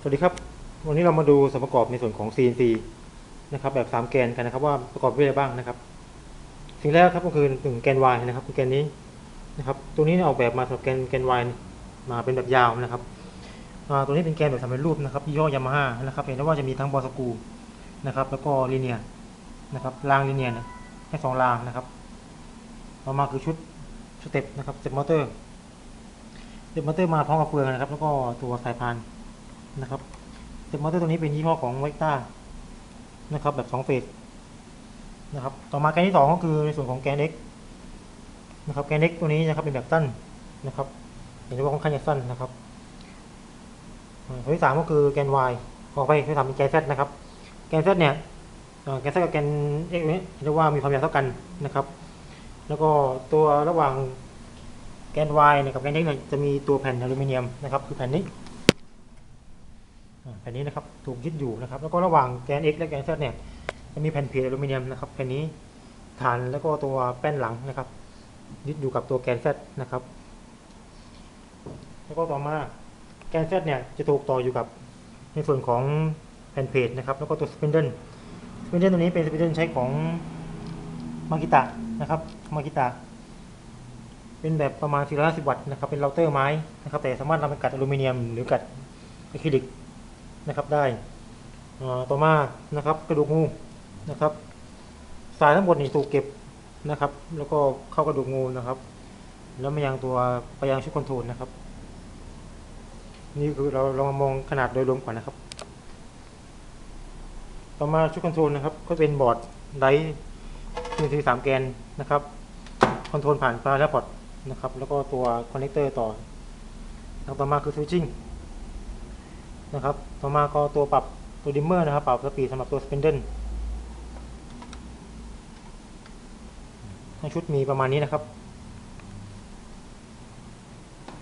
สวัสดีครับ วันนี้เรามาดูส่วนประกอบในส่วนของ CNC นะครับ แบบ 3 แกนกันนะครับว่าประกอบด้วยอะไรบ้างนะครับ สิ่งแรกครับก็คือหนึ่งแกน Y นะครับคือแกนนี้นะครับตัวนี้ออกแบบมาสำหรับแกนแกน Y มาเป็นแบบยาวนะครับตัวนี้เป็นแกนแบบสำเร็จรูปนะครับยี่ห้อยามาฮ่านะครับเห็นได้ว่าจะมีทั้งบอสกูนะครับแล้วก็ลีเนียนะครับรางลีเนียนะให้สองรางนะครับต่อมาคือชุดสเต็ปนะครับสเต็ปมอเตอร์สเต็ปมอเตอร์มาพร้อมกับเฟืองนะครับ แล้วก็ตัวสายพาน นะครับเต็มอเตอร์ตัวนี้เป็นยี่ห้อของไวกต้านะครับ แบบ2เฟสนะครับ ต่อมาแกนที่ 2 ก็คือในส่วนของแกน X นะครับ แกน X ตัวนี้นะครับเป็นแบบสั้นนะครับเห็นได้ว่าค่อนข้างจะสั้นนะครับอ่าตัวที่3ก็คือแกน Y ขอไปที่สามเป็นแกน Z นะครับ แกน Z เนี่ยแกน Z กับแกน X นี้เห็นได้ว่ามีความยาวเท่ากันนะครับ แล้วก็ตัวระหว่างแกน Y เนี่ยกับแกน X เนี่ยจะมีตัวแผ่นอลูมิเนียมนะครับ คือแผ่นนี้ แผ่นนี้นะครับถูกยึดอยู่นะครับ แล้วก็ระหว่างแกน X และแกน Z เนี่ยจะมีแผ่นเพลทอลูมิเนียมนะครับแผ่นนี้ฐานแล้วก็ตัวแป้นหลังนะครับ ยึดอยู่กับตัวแกน Z นะครับ แล้วก็ต่อมาแกน Z เนี่ยจะถูกต่ออยู่กับในส่วนของแผ่นเพลทนะครับแล้วก็ตัวสปินเดิลสปินเดิลตัวนี้เป็นสปินเดิลใช้ของมากิตะนะครับมากิตะเป็นแบบประมาณ450วัตต์นะครับเป็นเราเตอร์ไม้นะครับแต่สามารถนำไปกัดอลูมิเนียมหรือกัดอะคริลิก นะครับได้ต่อมานะครับกระดูกงูนะครับ สายทั้งหมดนี่ถูกเก็บนะครับ แล้วก็เข้ากระดูกงูนะครับ แล้วมายังตัวไปยังชุดคอนโทรลนะครับ นี่คือเราเรามองขนาดโดยรวมก่อนนะครับ ต่อมาชุดคอนโทรลนะครับ ก็เป็นบอร์ดไดร์ทีสามแกนนะครับคอนโทรลผ่านปลาและพอร์ตนะครับ แล้วก็ตัวคอนเนคเตอร์ต่อแล้วต่อมาคือสวิตชิ่ง นะครับ ต่อมาก็ตัวปรับตัวดิมเมอร์นะครับ ปรับสปีดสำหรับตัวสปินเดิลทั้งชุดมีประมาณนี้นะครับ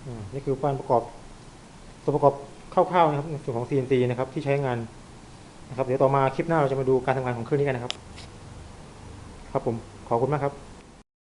อ่านี่คือการประกอบตัวประกอบคร่าวๆนะครับในส่วนของ CNC นะครับที่ใช้งานนะครับ เดี๋ยวต่อมาคลิปหน้าเราจะมาดูการทำงานของเครื่องนี้กันนะครับ ครับผมขอบคุณมากครับ